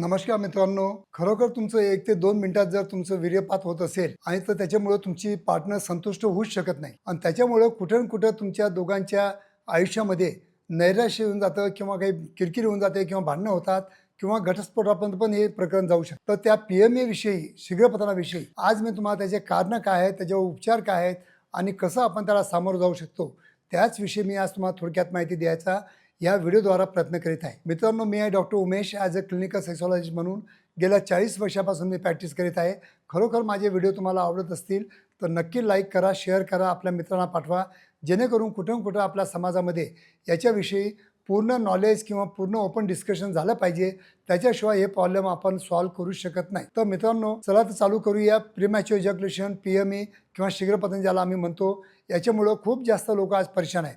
नमस्कार मित्रांनो. खरोखर तुमचं एक ते दोन मिनिटात जर तुमचं वीर्यपात होत असेल आणि तर त्याच्यामुळं तुमची पार्टनर संतुष्ट होऊच शकत नाही. आणि त्याच्यामुळं कुठं न कुठं तुमच्या दोघांच्या आयुष्यामध्ये नैराश्य येऊन जातं किंवा काही किरकिर होऊन जाते किंवा भांडणं होतात किंवा घटस्फोटापर्यंत पण हे प्रकरण जाऊ शकतं. तर त्या पी एम एविषयी शीघ्रपतनाविषयी आज मी तुम्हाला त्याचे कारणं काय आहेत त्याच्यावर उपचार काय आहेत आणि कसं आपण त्याला सामोरं जाऊ शकतो त्याचविषयी मी आज तुम्हाला थोडक्यात माहिती द्यायचा या व्हिडिओद्वारा प्रयत्न करीत आहे. मित्रांनो मी आहे doctor Umesh as a clinical sexologist म्हणून गेल्या चाळीस वर्षापासून मी प्रॅक्टिस करीत आहे. खरोखर माझे व्हिडिओ तुम्हाला आवडत असतील तर नक्की लाईक करा शेअर करा आपल्या मित्रांना पाठवा. जेणेकरून कुठं कुठं आपल्या समाजामध्ये याच्याविषयी पूर्ण नॉलेज किंवा पूर्ण ओपन डिस्कशन झालं पाहिजे. त्याच्याशिवाय हे प्रॉब्लेम आपण सॉल्व्ह करू शकत नाही. तर मित्रांनो चला तर चालू करूया. Premature ejaculation P M E किंवा शीघ्रपतन ज्याला आम्ही म्हणतो याच्यामुळं खूप जास्त लोक आज परेशान आहेत.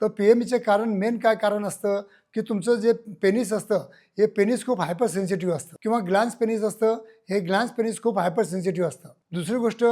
तर पी एम ईचे कारण मेन काय कारण असतं? की तुमचं जे पेनिस असतं हे पेनिस खूप हायपर सेन्सिटिव्ह असतं. किंवा ग्लॅन्स पेनिस असतं हे ग्लॅन्स पेनिस खूप हायपर सेन्सिटिव्ह असतं. दुसरी गोष्ट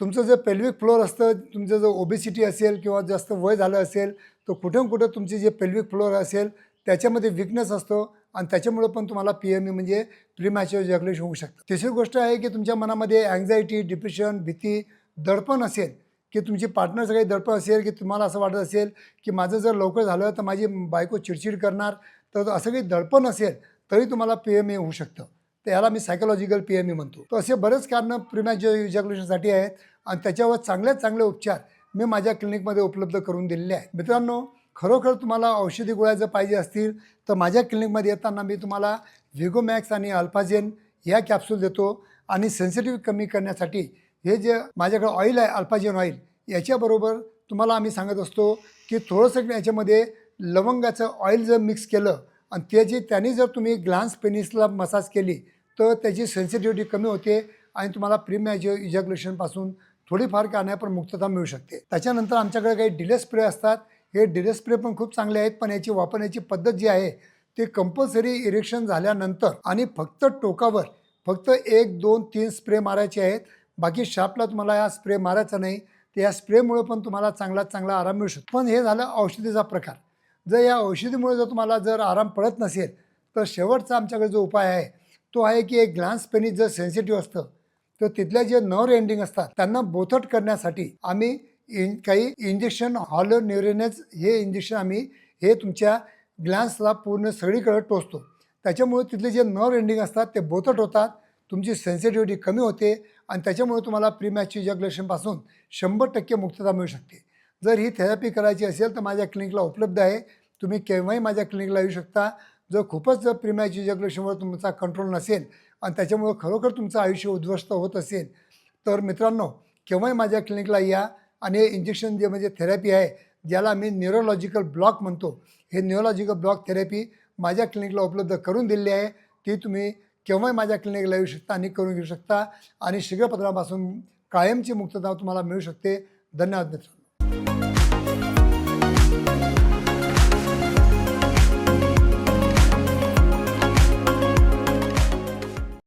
तुमचं जे पेल्विक फ्लोअर असतं तुमचं जर ओबेसिटी असेल किंवा जास्त वय झालं असेल तर कुठं कुठं तुमची जे पेल्विक फ्लोअर असेल त्याच्यामध्ये विकनेस असतो आणि त्याच्यामुळं पण तुम्हाला पी एम ई म्हणजे प्रीमॅच्युअर जगलेश होऊ शकतं. तिसरी गोष्ट आहे की तुमच्या मनामध्ये अँझायटी डिप्रेशन भीती दडपण असेल की तुमची पार्टनर सगळे दडपण असेल की तुम्हाला असं वाटत असेल की माझं जर लवकर झालं तर माझी बायको चिडचिड करणार तर असं काही दडपण असेल तरी तुम्हाला पी एम ए होऊ शकतं. तर याला मी सायकोलॉजिकल पी एम ए म्हणतो. तर असे बरेच कारणं प्रिमॅच्युअर इजॅक्युलेशनसाठी आहेत आणि त्याच्यावर चांगल्यात चांगले उपचार मी माझ्या क्लिनिकमध्ये उपलब्ध करून दिलेले आहेत. मित्रांनो खरोखर तुम्हाला औषधी गोळ्या जर पाहिजे असतील तर माझ्या क्लिनिकमध्ये येताना मी तुम्हाला व्हिगोमॅक्स आणि अल्फाजेन या कॅप्सूल देतो आणि सेन्सिटिव्ह कमी करण्यासाठी हे जे माझ्याकडे ऑइल आहे अल्पाजीन ऑइल याच्याबरोबर तुम्हाला आम्ही सांगत असतो की थोडंसं याच्यामध्ये लवंगाचं ऑइल जर मिक्स केलं आणि त्याची त्याने जर तुम्ही ग्लान्स पेनिसला मसाज केली तर त्याची सेन्सिटिव्हिटी कमी होते आणि तुम्हाला प्रीमॅच्युअर इजॅग्युलेशनपासून थोडीफार का पण मुक्तता मिळू शकते. त्याच्यानंतर आमच्याकडे काही डिले स्प्रे असतात. हे डिले स्प्रे पण खूप चांगले आहेत पण याची वापरण्याची पद्धत जी आहे ते कंपल्सरी इरेक्शन झाल्यानंतर आणि फक्त टोकावर फक्त एक दोन तीन स्प्रे मारायचे आहेत. बाकी शापला तुम्हाला या स्प्रे मारायचा नाही. तर या स्प्रेमुळे पण तुम्हाला चांगला चांगला आराम मिळू शकतो. पण हे झालं औषधीचा प्रकार. जर या औषधीमुळे जर तुम्हाला जर आराम पडत नसेल तर शेवटचा आमच्याकडे जो उपाय आहे तो आहे की एक ग्लान्स पेनी जर सेन्सिटिव्ह असतं तर तिथल्या जे नर एंडिंग असतात त्यांना बोथट करण्यासाठी आम्ही इन काही इंजेक्शन हॉलो न्युरेनेज हे इंजेक्शन आम्ही हे तुमच्या ग्लान्सला पूर्ण सगळीकडे टोचतो. त्याच्यामुळे तिथले जे नर एंडिंग असतात ते बोथट होतात. तुमची सेन्सिटिव्हिटी कमी होते आणि त्याच्यामुळे तुम्हाला प्रीमॅच जगलेशनपासून शंभर टक्के मुक्तता मिळू शकते. जर ही थेरपी करायची असेल तर माझ्या क्लिनिकला उपलब्ध आहे. तुम्ही केव्हाही माझ्या क्लिनिकला येऊ शकता. जर खूपच जर प्रीमॅच जगलेशनवर तुमचा कंट्रोल नसेल आणि त्याच्यामुळं खरोखर तुमचं आयुष्य उद्ध्वस्त होत असेल तर मित्रांनो केव्हाही माझ्या क्लिनिकला या आणि हे इंजेक्शन जे म्हणजे थेरपी आहे ज्याला मी न्यूरोलॉजिकल ब्लॉक म्हणतो हे न्यूरोलॉजिकल ब्लॉक थेरपी माझ्या क्लिनिकला उपलब्ध करून दिलेली आहे. ती तुम्ही केव्हाही माझ्या क्लिनिकला येऊ शकता आणि करून घेऊ शकता. आणि शीघ्रपत्रापासून कायमची मुक्तता तुम्हाला मिळू शकते. धन्यवाद मित्र